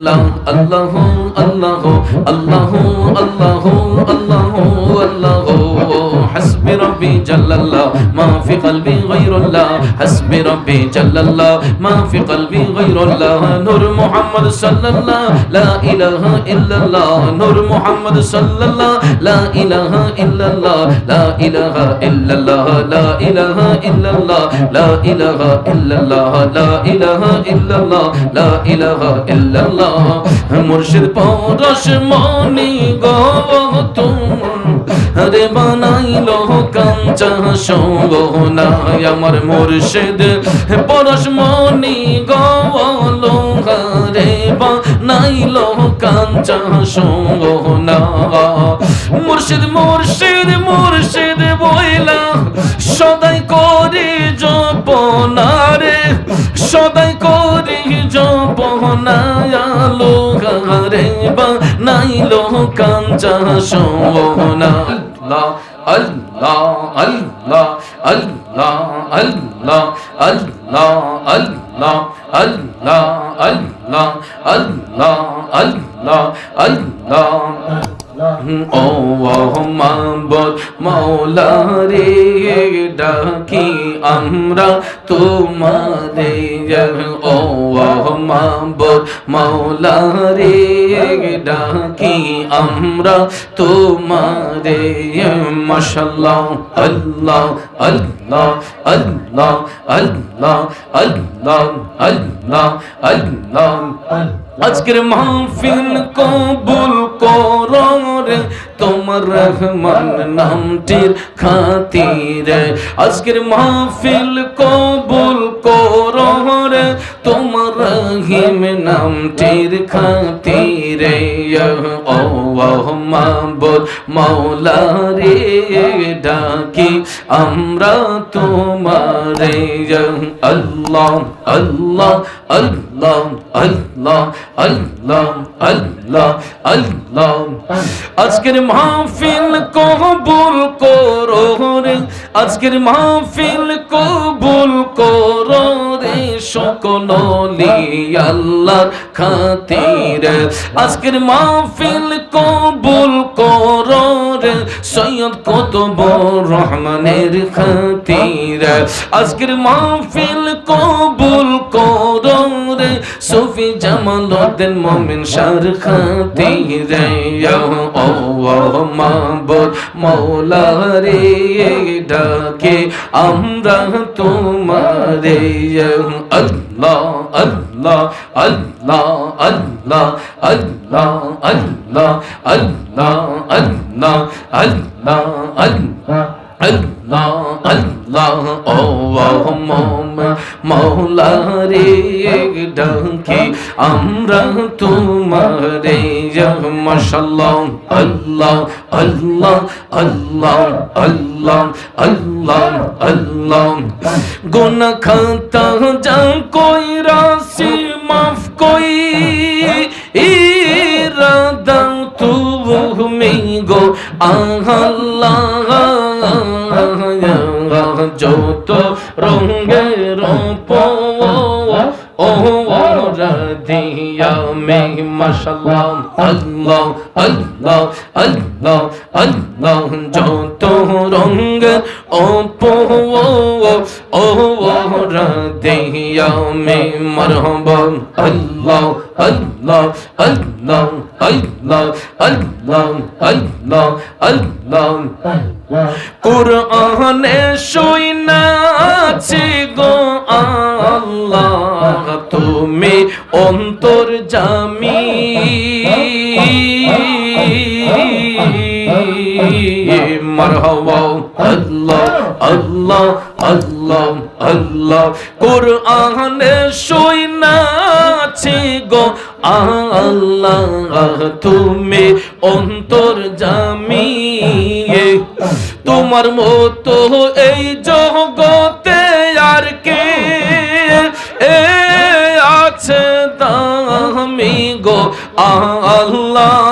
আল্লাহ আল্লাহ আল্লাহ আল্লাহ আল্লাহ আল্লাহ আল্লাহ حسبي ربي جل الله ما في قلبي غير الله حسبي ربي جل الله ما في قلبي غير الله نور محمد صلى الله لا إله إلا الله نور محمد صلى الله لا إله إلا الله لا إله إلا الله لا إله إلا الله لا إله إلا الله لا إله إلا الله لا إله إلا الله মুর্শিদ পরশ মনি গো তোমার রে বানাইল কাঞ্চা আমার মুর্শিদ, পরশ মনি গো রে বানাইল কাঞ্চা মুর্শিদ মুর্শিদ মুর্শিদ বইলা, সদাই করি জপনারে, সদাই করি জপনায়ালো রে বা নাইলো কাঞ্চা সোনা আল্লাহ আল্লাহ আল্লাহ আল্লাহ আল্লাহ আল্লাহ আল্লাহ আল্লাহ আল্লাহ আল্লাহ আল্লাহ ও মাহবুব মৌলা রে ডাকি আমরা তোমারে ও মাহবুব মৌলা রে ডাকি আমরা তোমারে, মাশাল্লাহ, আল্লাহ আল্লাহ আল্লাহ আল্লাহ আল্লাহ আল্লাহ আল্লাহ। আজকের মাহফিল কবুল করো রে তোমার রহমান নামটির খাতিরে আজকের মাহফিল কবুল করো তোমার রহিম নামটির খাতিরে ও মাহবুব মাওলা রে ডাকি আমরা তোমারে আল্লাহ আল্লাহ আল্লাহ আল্লাহ আল্লাহ আল্লাহ আল্লাহ আজকের মাহফিল কবুল করো রে, আজকের মাহফিল কবুল করো রে, সকল আল্লাহর খাতিরে। আজকের মাহফিল কবুল করো রে, সৈয়দ কতব রহমানের খাতিরে। আজকের মাহফিল কবুল করো সুফি জামাল উদ্দিন মুমিন শার খাতিরে ও মাবুদ মৌলা রে ডাকে আমরা তোমারে আল্লাহ আল্লাহ আল্লাহ আল্লাহ আল্লাহ আল্লাহ আল্লাহ আল্লাহ আল্লাহ আল্লাহ আল্লাহ আল্লাহ, ও মৌলা রে ডাকি, আমরা তোমারে মাশাল্লাহ আল্লাহ আল্লাহ আল্লাহ আল্লাহ আল্লাহ আল্লাহ। গুন খাতা যা কই রাশি মাফ কই ইরাদা তুমি গো। আল্লাহ যত ও ও رضیا میں ماشاءاللہ اللہ اللہ اللہ اللہ جو تو رنگ او پو او او رضیا میں مرحبا اللہ اللہ اللہ اللہ اللہ اللہ اللہ قرآن شوئی নাচে গো আল্লাহ তুমি অন্তর জামি। মারহাবা, আল্লাহ আল্লাহ আল্লাহ আল্লাহ। গো, আল্লাহ, তুমি অন্তর জামি। তোমার মতো এই জগতে দামি গো আল্লাহ।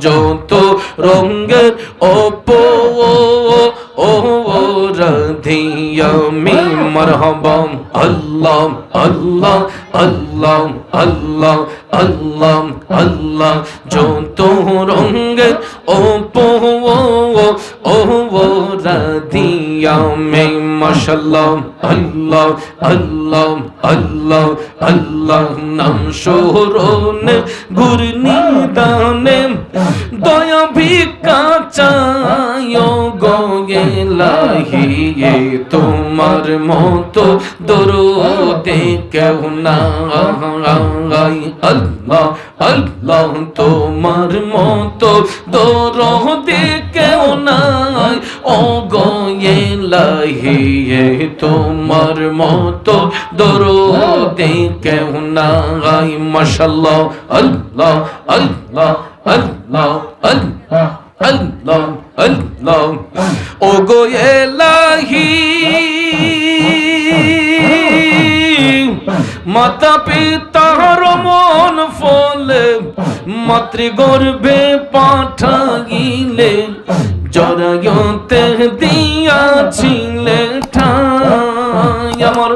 যত রঙের ওপো ও রাধিয়া মি মরহবা আল্লাহ আল্লাহ আল্লাহ আল্লাহ আল্লাহ আল্লাহ। যত রঙের ও ও ও ইয়াউমে মাশাল্লাহ আল্লাহ আল্লাহ আল্লাহ আল্লাহ নাম শোরণ গুরনি দানে দয়া ভিক্ষা চাই গো এলাহি এ তোমার মতো দরুদে কেউ না আল্লাহ আল্লাহ তোমার মতো দরদে কেউ নাই। ও গোয়েলাহি তোমার মতো দরদে কেউ নাই। মাশাল্লাহ আল্লাহ আল্লাহ আল্লাহ আল্লাহ আল্লাহ আল্লাহ। ও গোয়েলাহি মাতা পিতার মন ফলে মাতৃগর্ভে পাঠাইলে জরায়তে দিয়াছিলে ঠাই। আমার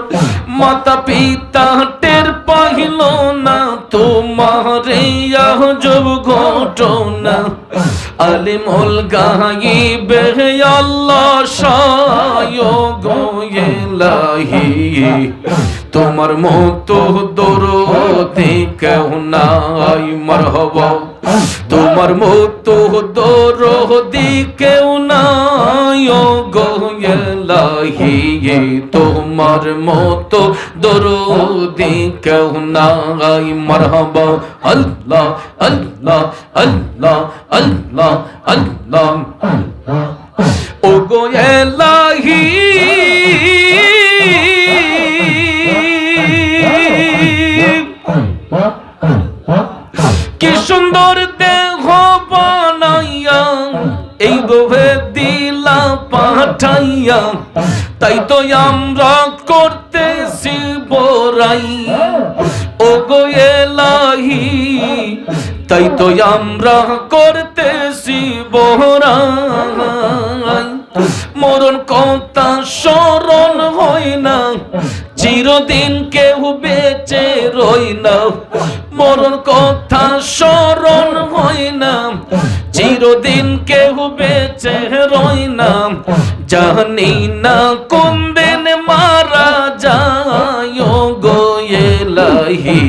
মাতা পিতা টের পাহিল না, তোমারে আজব ঘটনা। আলিমুল গাইবে, আল্লাহ শায় গোয়েলাহি তোমার মতো দরদে কেউ নাই মারহবা। তোমার মতো দরদি কেউ নাই গোয়েলাহি তোমার মতো দরদি কেউ নাই মারহবা। আল্লাহ আল্লাহ আল্লাহ আল্লাহ আল্লাহ ও গোয়েলাহি সুন্দর দেহ বানাইয়া, এই গোভে দিলা পাঠাইয়া, তাই তো আমরা করতেছি বড়াই। ও গোয়েলাহি তাই তো আমরা করতেছি বড়াই। মরণ কথা স্মরণ হয় না, চিরদিন কেউ বেঁচে রই না। মরণ কথা স্মরণ হয় না। চিরদিন কেহ বেঁচে রই না। জানি না কোন দিন মারা যায় গোয়েলাহি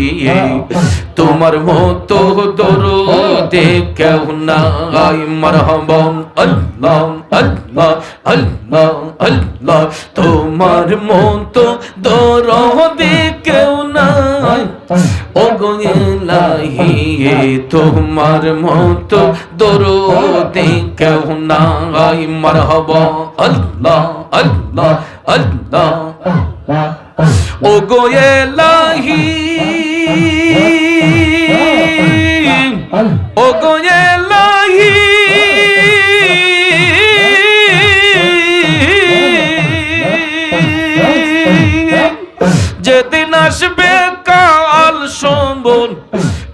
তোমার মতো দরদে কেউ নাই। মারহাবাম আল্লাহ আল্লাহ আল্লাহ আল্লাহ। তোমার মতো দরদে কেউ নাই। ও গোয়েলাহি তোমার মতো দরদে কেউ নাই। মারহাবা আল্লাহ আল্লাহ আল্লাহ। ও গোয়েলাহি যেদিন আসবে কাল সম্বন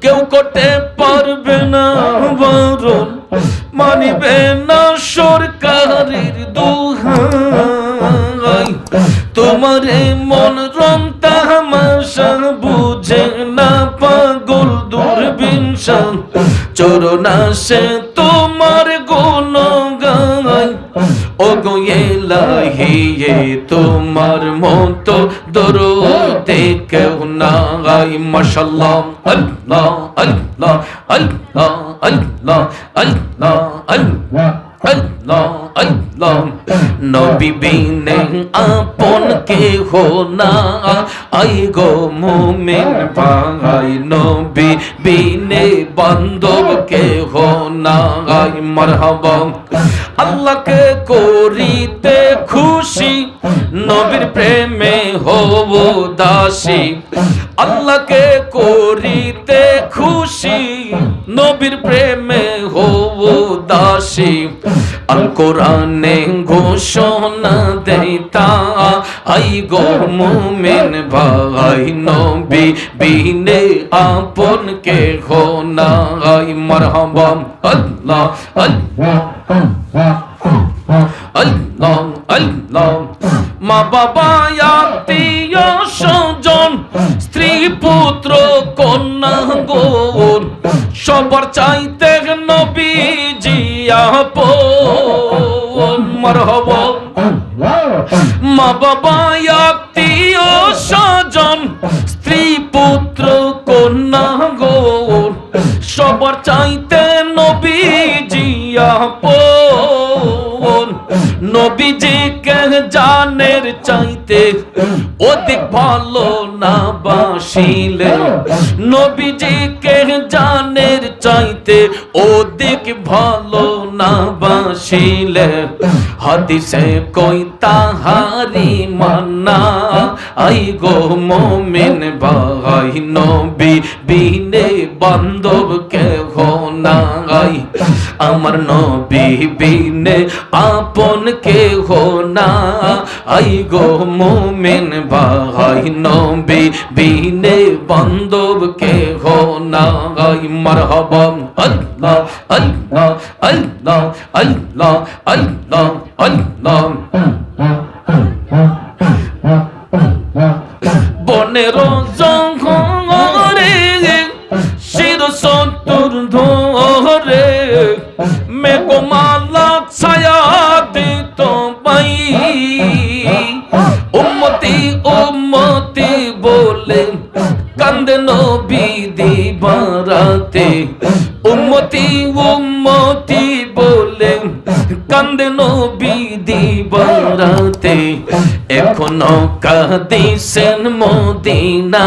কেউ করতে পারবে না বরণ। মানিবে না সরকারের দোহাই। তোমার মন রং পাগল দুর্বিনসা চরণা সে তোমার গুণ গাই ও গোয়েলাহি তোমার মতো দরদে কেউ নাই, মাশাল্লাহ, আল্লাহ আল্লাহ আল্লাহ আল্লাহ আল্লাহ আল্লাহ। আল্লাহ আল্লাহ নবী বিনে আপন কে হো না আই গো মুমিন ভাই নবী বিনে বান্ধব কে আল্লাহকে করিতে খুশি নবীর প্রেমে হব দাসী আল্লাহকে করিতে খুশি নবীর প্রেমে দাসী আল কোরআনে ঘোষণা দেতা আই গো মুমিন ভাই, নবী বিনে আপন কে হো না আই মারহাবা আল্লাহ আল্লাহ আল্লাহ। আল্লাহ মা বাবা, আত্মীয় স্বজন, স্ত্রী, পুত্র, কন্যা, গোর, সবার চাইতে নবীজি আপন, মারহাবা। মা বাবা, আত্মীয় স্বজন, স্ত্রী, পুত্র, কন্যা, গোর, সবার চাইতে নবীজিকে জানের চাইতে অধিক ভালো না বাসিলে। নবীজিকে জানের চাইতে অধিক ভালো না বাসিলে। হাদিসে কই তাহারি মান্না, আই গো মোমেন ভাই, নবী বিনে বান্ধব কে হো নাই। আমার নবী বিনে আপন কে হো না। আই গো মোমেন ভাই নবী বিনে বান্ধব কে হো নাই মারহাবা, আল্লাহ আল্লাহ আল্লাহ আল্লাহ আল্লাহ আল্লাহ। বনের জঙ্গরে মেঘমালা ছায়া দিত পাই উম্মতি উম্মতি বলে কান্দে নবী দিবারাতে উম্মতি উম্মতি বলে কান্দে নবী দিবারাতে এখনও কাদিসেন মদিনা।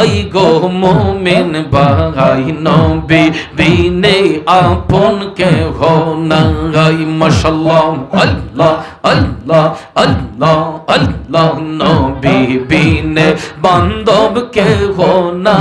আই গো মোমেন ভাই, নবী বিনে আপন কে হো নাই। মাশাল্লাহ আল্লাহ আল্লাহ আল্লাহ আল্লাহ, নবী বিনে বান্ধব কে হো না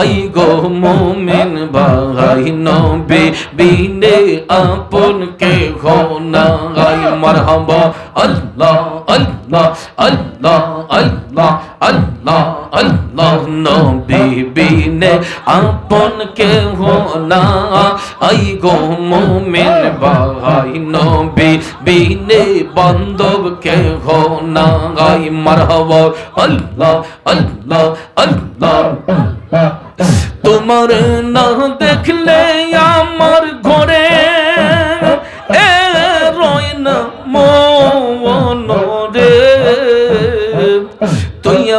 আই গো মোমেন ভাই, নবী বিনে আপন কে হো নাই। মারহাবা আল্লাহ আল্লাহ আল্লাহ আল্লাহ আল্লাহ আল্লাহ, নবী বিনে আপন কে না। আই গো মোমেন ভাই, নবী বিনে বান্ধব কে না। আই মারহাবা, আল্লাহ আল্লাহ আল্লাহ। তোমার না দেখলে আমার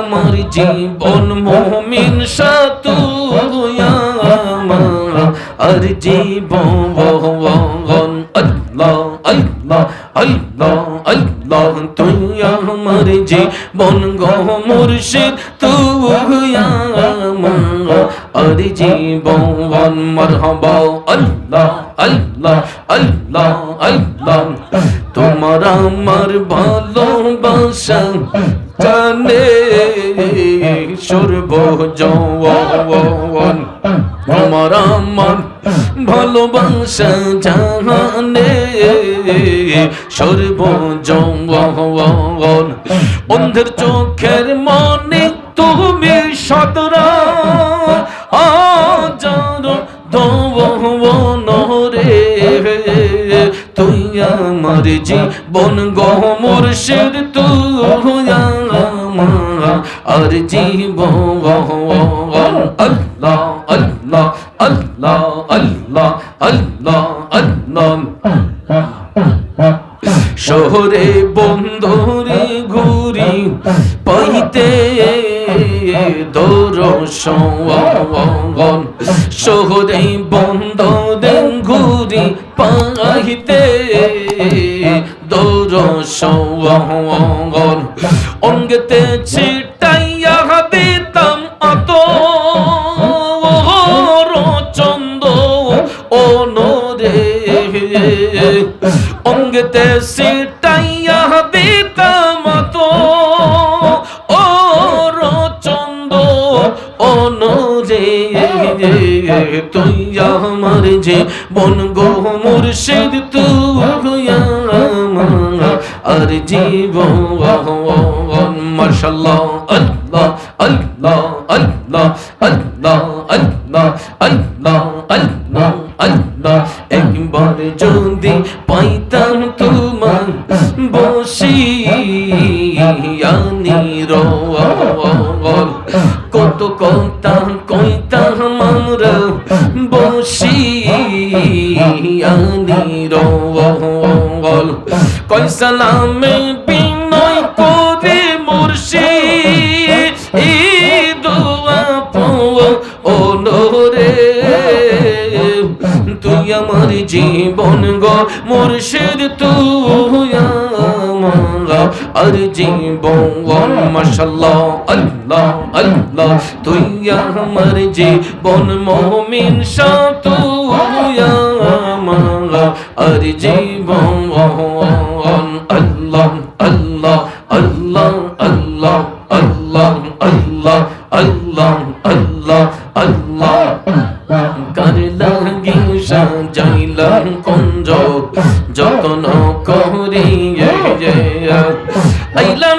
আমার জীবন মমিন সাতু আর জীবন আল্লাহ আল্লাহ আল্লাহ আল্লাহ। তুই আমার জীবন গো মুর্শিদ তুই আমার জীবন মারহাবা, আল্লাহ। আল্লাহ আল্লাহ আল্লাহ, তোমার আমার ভালোবাসা জানে সর্ব জওয়ান আমার আমার ভালোবাসা জানে সর্ব জওয়ান অন্ধের চোখের মনে তুমি সদরা জীবন গো মুর্শিদ আমার আর জীবন আল্লাহ আল্লাহ আল্লাহ আল্লাহ আল্লাহ আল্লাহ। শহরে বন্ধরে ঘুরি পাইতে দরশন শহরে বন্ধরে দরশন অঙ্গতে ছিটাইয়া দিতাম আত। চন্দ অনরে। অঙ্গতে সিটাইয়া দিতাম তো ও চন্দ অনরে। তুই আমার যে বন গো মুর্শিদ আর জীবন মার্শাল্লাহ আল্লাহ আল্লাহ আল্লাহ আল্লাহ আল্লাহ আল্লাহ আল্লাহ একবার সালামে বিনয় করে মুর্শিদ দোয়া পো ওনরে তুই আমার জীবন গো মুর্শিদ, তুই আর জীবন মাশাল্লাহ, আল্লাহ আল্লাহ। তুই আমার জীবন মমিন শাহ তুই আমার আর জীবন আল্লাহ আল্লাহ আল্লাহ আল্লাহ আল্লাহ আল্লাহ আল্লাহ আল্লাহ আল্লাহ কার লাগি সাজাইলাম কুঞ্জ যতন করি আইলা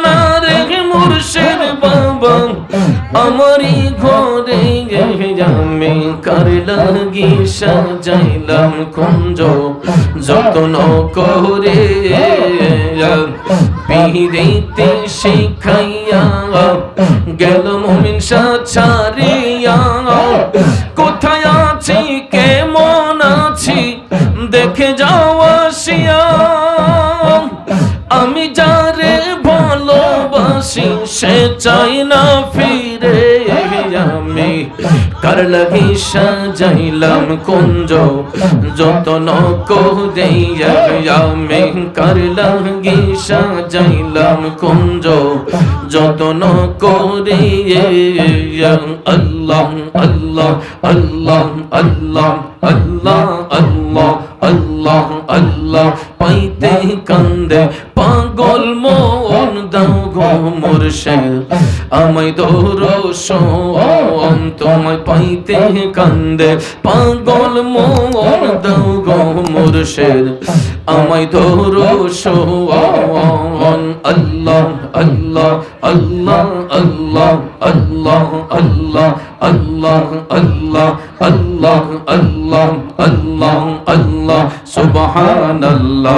কার লাগি সাজাইলাম কুঞ্জ, যতন করে শিখাইয়া গেল মমিন সাছারিয়া কোথায় আছি, কেমন আছি, দেখে যাও আসিয়া। আমি যারে ভালোবাসি, সে চাই না ফিরে। কার লাগি সাজাইলাম কুঞ্জ? যতন করে আমি কার লাগি সাজাইলাম কুঞ্জ? যতন করে আল্লাহ আল্লাহ আল্লাহ আল্লাহ আল্লাহ আল্লাহ আল্লাহ আল্লাহ পাইতে কান্দে পাগল মন দাও গো মুর্শিদ আমায় দৌড় তোমায় পাইতে কান্দে পাগল মন দাও গো মুর্শিদ আমায় দৌড় আল্লাহ আল্লাহ আল্লাহ আল্লাহ আল্লাহ আল্লাহ আল্লাহ আল্লাহ আল্লাহ আল্লাহ আল্লাহ আল্লাহ সুবহানাল্লাহ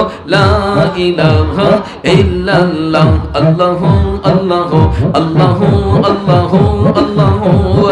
لا إله إلا الله الله الله الله الله الله.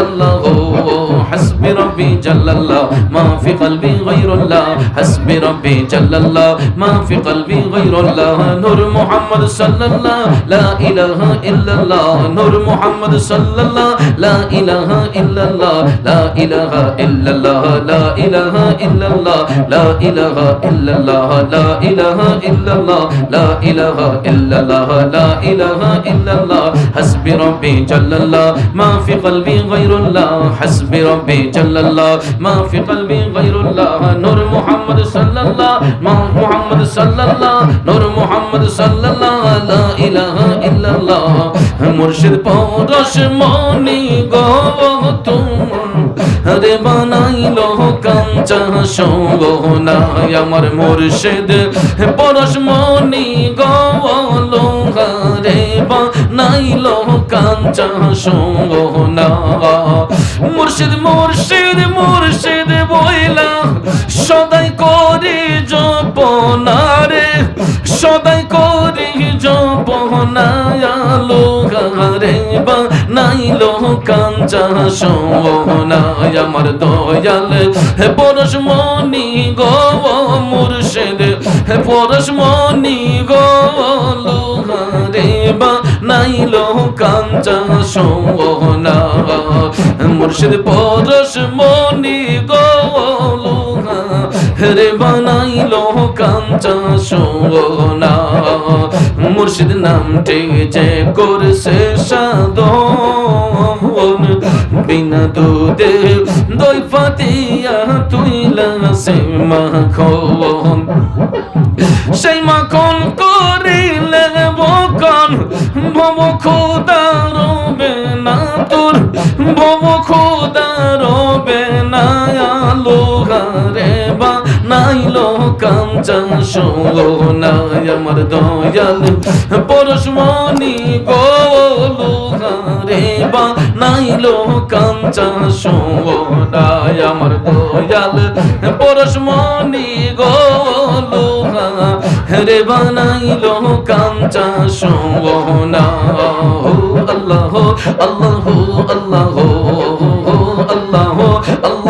الله حسب ربي جل الله. ما في قلبي غير الله. حسب ربي جل الله. ما في قلبي غير الله. نور محمد صلى الله. لا إله إلا الله نور محمد صلى الله. لا إله إلا الله لا إله إلا الله لا إله إلا الله لا إله إلا الله لا إله ইলাহা ইল্লাল্লাহ, লা ইলাহা ইল্লাল্লাহ, লা ইলাহা ইল্লাল্লাহ, হাসবি রব্বি জাল্লাল্লাহ মা ফি কলবি গায়রুল্লাহ, হাসবি রব্বি জাল্লাল্লাহ মা ফি কলবি গায়রুল্লাহ, নূর মুহাম্মদ সাল্লাল্লাহ, মা মুহাম্মদ সাল্লাল্লাহ, নূর মুহাম্মদ সাল্লাল্লাহ, লা ইলাহা ইল্লাল্লাহ, মুর্শিদ পরশ মনি গো তোমার বানাইলো কাঞ্চা সঙ্গ না আমার মুর্শিদ পরশ মনি গো রে বানাইল কাঞ্চা সোনা মুর্শিদ মুর্শিদ মুর্শিদ বইলা, সদাই করি জপনারে, সদাই করি জপনায়ালো রে বা নাইলো কাঞ্চা সোনায় আমার দয়াল। হে পরশ মনি গো মুর্শিদ, হে পরশ মনি গো রে বা নাইলো কাঞ্চা সোনা মুর্শিদ, পরশ মনি গো রে বানাইলো কাঞ্চা সোনা মুর্শিদ নামটি যে করছে সাধন। বিনা দুধে দই ফাতিয়া তুইলা সে মাখন। সেই মাখন করিলে বকন, ভব খোদা রবে না তোর, ভব খোদা রবে না লোহারে বা নাইলো কাঞ্চা সোনায় আমার দয়াল পরশমণি গো লোহারে বা নাইলো কাঞ্চা সোনায় আমার দয়াল পরশমণি গো লোহা রে বানাইলো কাঞ্চা সোনা আল্লাহ আল্লাহ আল্লাহ আল্লাহ আল্লাহ।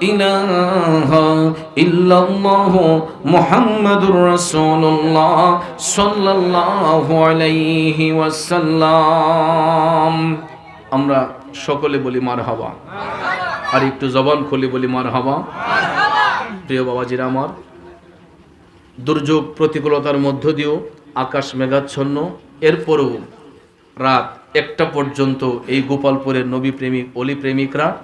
ইলাহা ইল্লাল্লাহ মুহাম্মাদুর রাসূলুল্লাহ সাল্লাল্লাহু আলাইহি ওয়াসাল্লাম। আমরা সকলে বলি মারহাবা। আর একটু জবান খুলে বলি মারহাবা। প্রিয় বাবাজিরা আমার, দুর্যোগ প্রতিকূলতার মধ্য দিয়েও আকাশ মেঘাচ্ছন্ন, এরপরও রাত একটা পর্যন্ত এই গোপালপুরের নবী প্রেমিক অলি প্রেমিকরা